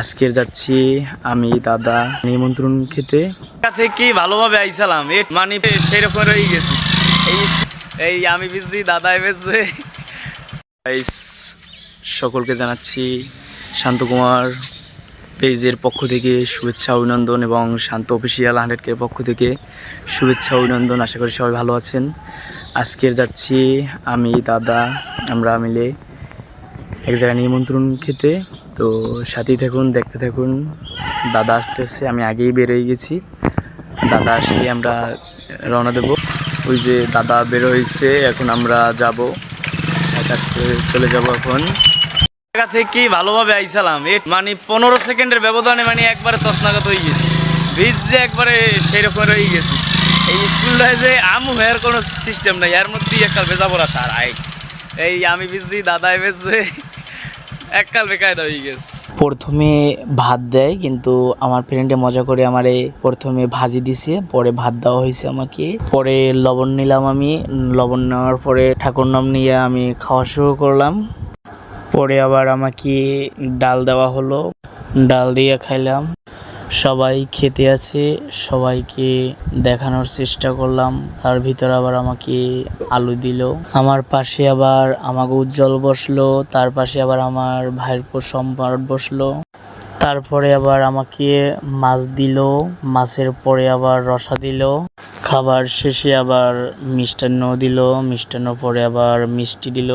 আজকের যাচ্ছি আমি দাদা নিমন্ত্রণ খেতে। থেকে ভালোভাবে আইসালাম? এ মানে সেই রকম রয়ে গেছি। এই এই আমি বুঝছি দাদা গাইস, সকলকে জানাচ্ছি শান্তকুমার পেজের পক্ষ থেকে শুভেচ্ছা অভিনন্দন এবং শান্ত অফিসিয়াল হান্ড্রেডকের পক্ষ থেকে শুভেচ্ছা অভিনন্দন। আশা করি সবাই ভালো আছেন। আজকের যাচ্ছি আমি দাদা আমরা মিলে এক জায়গায় নিমন্ত্রণ খেতে। তো সাথেই থাকুন, দেখতে থাকুন। দাদা আসতেছে, আমি আগেই বেরোয় গেছি। দাদা আসলে আমরা রওনা দেব। ওই যে দাদা বের হয়েছে, এখন আমরা যাব। চলে যাব এখন। থেকে ভালোভাবে আইসালাম। এ মানে পনেরো সেকেন্ডের ব্যবধানে মানে একবারে তসনাগত হয়ে গেছি। ভিজ যে একবারে সেই রকম রয়ে গেছি। এই স্কুলটায় যে আমু হেয়ার কোনো সিস্টেম নাই, এর মধ্যেই একটা ভেজা পড়া সার, আই। এই আমি ভিজছি দাদা ভেজছে। এককাল বেকায়দা হয়ে গেছে। প্রথমে ভাত দেয়, কিন্তু আমার ফ্রেন্ডে মজা করে আমারে প্রথমে ভাজি দিছে, পরে ভাত দেওয়া হয়েছে আমাকে। পরে লবণ নিলাম আমি, লবণ নেওয়ার পরে ঠাকুর নাম নিয়ে আমি খাওয়া শুরু করলাম। পরে আবার আমাকে ডাল দেওয়া হলো, ডাল দিয়ে খাইলাম। সবাই খেতে আছে, সবাইকে দেখানোর চেষ্টা করলাম। তার ভিতর আবার আমাকে আলু দিল। আমার পাশে আবার আমাকে উজ্জ্বল বসল, তার পাশে আবার আমার ভাইয়ের সম্রাট বসল। তারপরে আবার আমাকে মাছ দিল, মাছের পরে আবার রসা দিল। খাবার শেষে আবার মিষ্টান্ন দিল মিষ্টান্ন পরে আবার মিষ্টি দিল।